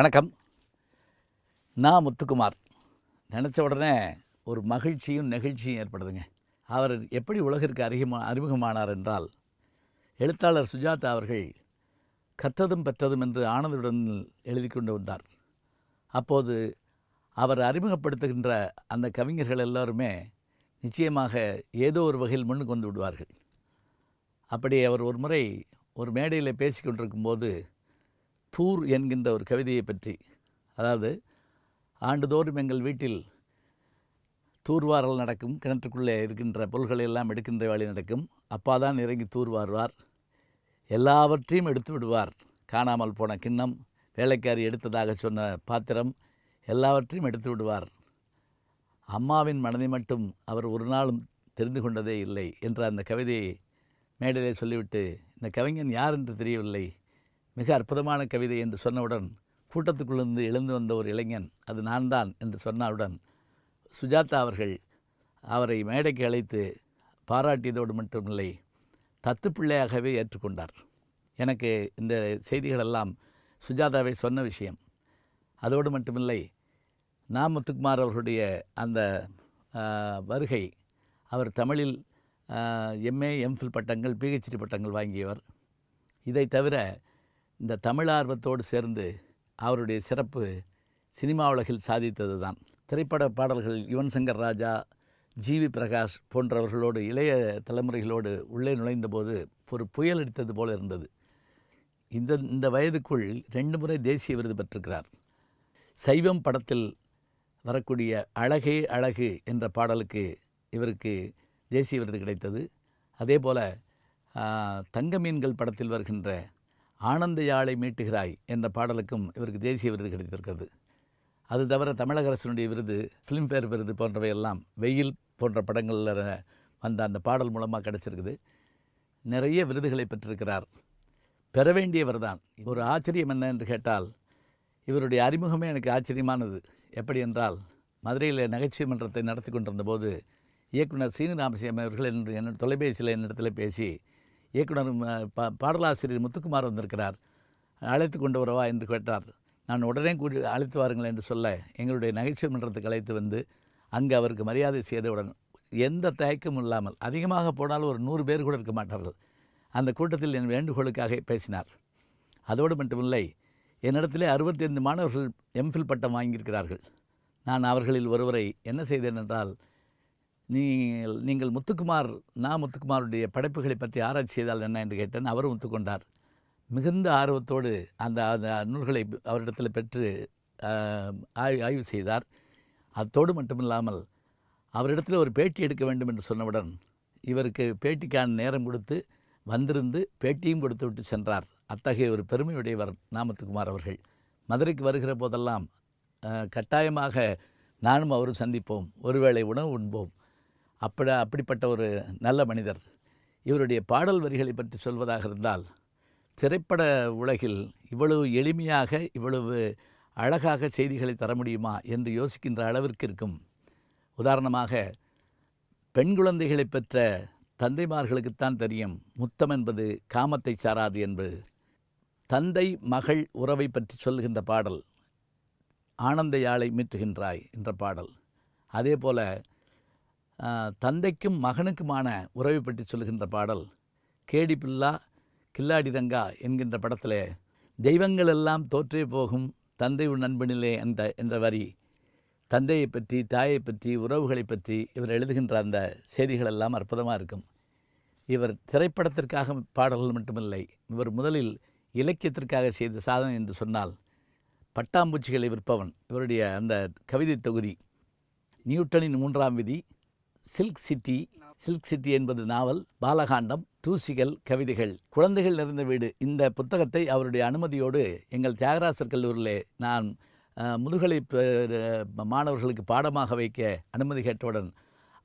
வணக்கம். நான் முத்துக்குமார். நினச்ச உடனே ஒரு மகிழ்ச்சியும் நெகிழ்ச்சியும் ஏற்படுதுங்க. அவர் எப்படி உலகிற்கு அறிமுக அறிமுகமானார் என்றால் எழுத்தாளர் சுஜாதா அவர்கள் கற்றதும் பெற்றதும் என்று ஆனந்துடன் எழுதி கொண்டு வந்தார். அப்போது அவர் அறிமுகப்படுத்துகின்ற அந்த கவிஞர்கள் எல்லாருமே நிச்சயமாக ஏதோ ஒரு வகையில் முன்னுக்கு வந்து விடுவார்கள். அப்படி அவர் ஒரு முறை ஒரு மேடையில் பேசிக்கொண்டிருக்கும்போது தூர் என்கின்ற ஒரு கவிதையை பற்றி. அதாவது ஆண்டுதோறும் எங்கள் வீட்டில் தூர்வாரல் நடக்கும் கிணற்றுக்குள்ளே இருக்கின்ற பொருள்களை எல்லாம் எடுக்கின்ற வேலை நடக்கும். அப்பா தான் இறங்கி தூர்வாருவார். எல்லாவற்றையும் எடுத்து விடுவார். காணாமல் போன கிண்ணம் வேலைக்காரி எடுத்ததாக சொன்ன பாத்திரம் எல்லாவற்றையும் எடுத்து விடுவார். அம்மாவின் மனதை மட்டும் அவர் ஒரு நாளும் தெரிந்து கொண்டதே இல்லை என்ற அந்த கவிதையை மேடையிலே சொல்லிவிட்டு இந்த கவிஞன் யார் என்று தெரியவில்லை. மிக அற்புதமான கவிதை என்று சொன்னவுடன் கூட்டத்துக்குள்ளிருந்து எழுந்து வந்த ஒரு இளைஞன் அது நான் தான் என்று சொன்னவுடன் சுஜாதா அவர்கள் அவரை மேடைக்கு அழைத்து பாராட்டியதோடு மட்டுமில்லை தத்து பிள்ளையாகவே ஏற்றுக்கொண்டார். எனக்கு இந்த செய்திகளெல்லாம் சுஜாதாவை சொன்ன விஷயம். அதோடு மட்டுமில்லை நா முத்துக்குமார் அவர்களுடைய அந்த வருகை அவர் தமிழில் எம்ஏ எம்ஃபில் பட்டங்கள் பிஹெச்டி பட்டங்கள் வாங்கியவர். இதை தவிர இந்த தமிழ் ஆர்வத்தோடு சேர்ந்து அவருடைய சிறப்பு சினிமா உலகில் சாதித்தது தான் திரைப்பட பாடல்கள் யுவன் சங்கர் ராஜா ஜிவி பிரகாஷ் போன்றவர்களோடு இளைய தலைமுறைகளோடு உள்ளே நுழைந்தபோது ஒரு புயல் அடித்தது போல இருந்தது. இந்த இந்த வயதுக்குள் ரெண்டு முறை தேசிய விருது பெற்றிருக்கிறார். சைவம் படத்தில் வரக்கூடிய அழகே அழகு என்ற பாடலுக்கு இவருக்கு தேசிய விருது கிடைத்தது. அதே போல் தங்க மீன்கள் படத்தில் வருகின்ற ஆனந்த யாழை மீட்டுகிறாய் என்ற பாடலுக்கும் இவருக்கு தேசிய விருது கிடைத்திருக்கிறது. அது தவிர தமிழக அரசினுடைய விருது ஃபிலிம்ஃபேர் விருது போன்றவையெல்லாம் வெயில் போன்ற படங்களில் வந்த அந்த பாடல் மூலமாக கிடைச்சிருக்குது. நிறைய விருதுகளை பெற்றிருக்கிறார். பெற வேண்டியவர் தான். ஒரு ஆச்சரியம் என்ன என்று கேட்டால் இவருடைய அறிமுகமே எனக்கு ஆச்சரியமானது. எப்படி என்றால் மதுரையில் நகைச்சுவை மன்றத்தை நடத்தி கொண்டிருந்தபோது இயக்குனர் சீனு ராமசியம் அவர்கள் என்று என்னோட தொலைபேசியில் என்னிடத்தில் பேசி இயக்குனர் பா பாடலாசிரியர் முத்துக்குமார் வந்திருக்கிறார். அழைத்து கொண்டு வரவா என்று கேட்டார். நான் உடனே கூடி அழைத்து வாருங்கள் என்று சொல்ல எங்களுடைய நகைச்சுவை மன்றத்துக்கு அழைத்து வந்து அங்கு அவருக்கு மரியாதை செய்தவுடன் எந்த தயக்கமும் இல்லாமல் அதிகமாக போனாலும் ஒரு நூறு பேர் கூட இருக்க மாட்டார்கள். அந்த கூட்டத்தில் என் வேண்டுகோளுக்காக பேசினார். அதோடு மட்டுமில்லை என்னிடத்திலே அறுபத்தைந்து மாணவர்கள் எம்ஃபில் பட்டம் வாங்கியிருக்கிறார்கள். நான் அவர்களில் ஒருவரை என்ன செய்தேன் என்றால் நீங்கள் நீங்கள் முத்துக்குமார் நான் முத்துக்குமாருடைய படைப்புகளை பற்றி ஆராய்ச்சி செய்தால் என்ன என்று கேட்டேன். அவரும் ஒத்துக்கொண்டார். மிகுந்த ஆர்வத்தோடு அந்த அந்த நூல்களை அவரிடத்தில் பெற்று ஆய் ஆய்வு செய்தார். அத்தோடு மட்டுமில்லாமல் அவரிடத்தில் ஒரு பேட்டி எடுக்க வேண்டும் என்று சொன்னவுடன் இவருக்கு பேட்டிக்கான நேரம் கொடுத்து வந்திருந்து பேட்டியும் கொடுத்து விட்டு சென்றார். அத்தகைய ஒரு பெருமையுடையவர் நாமத்துக்குமார் அவர்கள். மதுரைக்கு வருகிற போதெல்லாம் கட்டாயமாக நானும் அவரும் சந்திப்போம். ஒருவேளை உணவு உண்போம். அப்படி அப்படிப்பட்ட ஒரு நல்ல மனிதர். இவருடைய பாடல் வரிகளை பற்றி சொல்வதாக இருந்தால் திரைப்பட உலகில் இவ்வளவு எளிமையாக இவ்வளவு அழகாக செய்திகளை தர முடியுமா என்று யோசிக்கின்ற அளவிற்கு இருக்கும். உதாரணமாக பெண் குழந்தைகளை பெற்ற தந்தைமார்களுக்குத்தான் தெரியும் முத்தம் என்பது காமத்தை சாராது என்பது தந்தை மகள் உறவை பற்றி சொல்லுகின்ற பாடல் ஆனந்த யாழை மீட்டுகின்றாய் என்ற பாடல். அதே போல தந்தைக்கும் மகனுக்குமான உறவை பற்றி சொல்லுகின்ற பாடல் கேடி பில்லா கில்லாடி ரங்கா என்கின்ற படத்தில் தெய்வங்கள் எல்லாம் தோற்றே போகும் தந்தை உன் நண்பனிலே அந்த என்ற வரி தந்தையை பற்றி தாயை பற்றி உறவுகளை பற்றி இவர் எழுதுகின்ற அந்த செய்திகள் எல்லாம் அற்புதமாக இருக்கும். இவர் திரைப்படத்திற்காக பாடல்கள் மட்டுமில்லை இவர் முதலில் இலக்கியத்திற்காக செய்த சாதனை என்று சொன்னால் பட்டாம்பூச்சிகளை விற்பவன். இவருடைய அந்த கவிதை தொகுதி நியூட்டனின் மூன்றாம் விதி சில்க் சிட்டி சில்க் சிட்டி என்பது நாவல் பாலகாண்டம் தூசிகள் கவிதைகள். குழந்தைகள் நிறைந்த வீடு. இந்த புத்தகத்தை அவருடைய அனுமதியோடு எங்கள் தியாகராசர் கல்லூரியிலே நான் முதுகலை மாணவர்களுக்கு பாடமாக வைக்க அனுமதி கேட்டவுடன்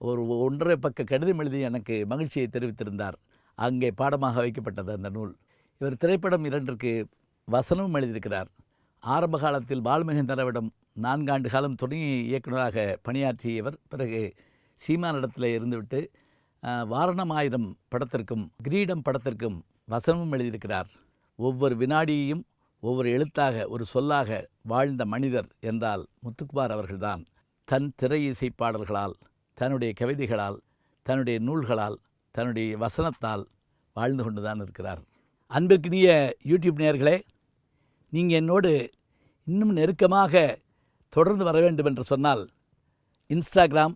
ஒரு ஒன்றரை பக்க கடிதம் எழுதி எனக்கு மகிழ்ச்சியை தெரிவித்திருந்தார். அங்கே பாடமாக வைக்கப்பட்டது அந்த நூல். இவர் திரைப்படம் இரண்டிற்கு வசனமும் எழுதியிருக்கிறார். ஆரம்ப காலத்தில் பால்மகேந்திராவிடம் நான்காண்டு காலம் துணை இயக்குநராக பணியாற்றியவர். பிறகு சீமானிடத்தில் இருந்துவிட்டு வாரணமாயிரம் படத்திற்கும் கிரீடம் படத்திற்கும் வசனமும் எழுதியிருக்கிறார். ஒவ்வொரு வினாடியையும் ஒவ்வொரு எழுத்தாக ஒரு சொல்லாக வாழ்ந்த மனிதர் என்றால் முத்துக்குமார் அவர்கள்தான். தன் திரை இசை பாடல்களால் தன்னுடைய கவிதைகளால் தன்னுடைய நூல்களால் தன்னுடைய வசனத்தால் வாழ்ந்து கொண்டு தான் இருக்கிறார். அன்பிற்கினிய யூடியூப் நேயர்களே நீங்கள் என்னோடு இன்னும் நெருக்கமாக தொடர்ந்து வர வேண்டும் என்று சொன்னால் இன்ஸ்டாகிராம்